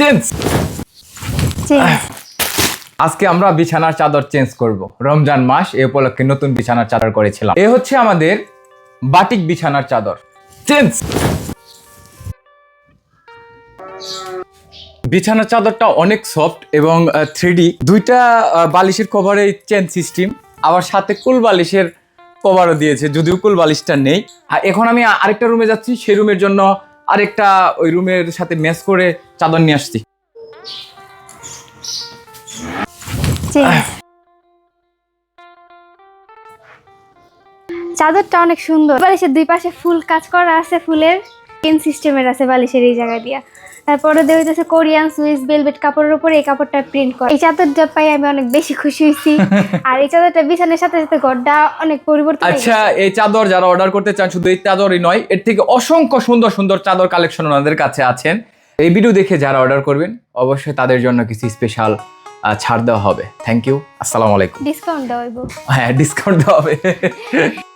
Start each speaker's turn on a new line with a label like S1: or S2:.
S1: Change আজকে আমরা বিছানার চাদর চেঞ্জ করব। রমজান মাস এ উপলক্ষে নতুন বিছানার চাদর করেছিলাম। এ হচ্ছে আমাদের বাটিক বিছানার চাদর। চেঞ্জ বিছানার চাদরটা অনেক সফট এবং থ্রি দুইটা বালিশের কভারে চেন সিস্টেম আবার সাথে কুল বালিশের কভারও দিয়েছে যদিও কুল বালিশটা নেই। আর এখন আমি আরেকটা রুমে যাচ্ছি সেই রুমের জন্য আরেকটা ওই রুমের সাথে ম্যাচ করে চাদর নিয়ে আসছি।
S2: চাদরটা অনেক সুন্দর। বালিশের দুই পাশে ফুল কাজ করা আছে, ফুলের। সিস্টেমের আছে বালিশের এই জায়গা দিয়া। তারপরে দেওয়া হইতেছে কোরিয়ান সুইস ভেলভেট কাপড়ের উপরে এই কাপড়টা প্রিন্ট করা। এই চাদরটা পাই আমি অনেক বেশি খুশি হয়েছি। আর এই চাদরটা বিছানার সাথে সাথে ঘরটা অনেক পরিবর্তন
S1: আচ্ছা এই চাদর যারা অর্ডার করতে চান শুধু এই চাদরই নয় এর থেকে অসংখ্য সুন্দর সুন্দর চাদর কালেকশন ওনাদের কাছে আছেন। এই ভিডিও দেখে যারা অর্ডার করবেন অবশ্যই তাদের জন্য কিছু স্পেশাল ছাড় দেওয়া হবে। থ্যাংক ইউ আসসালামু আলাইকুম।
S2: ডিসকাউন্ট দেওয়া
S1: হ্যাঁ ডিসকাউন্ট দেওয়া হবে।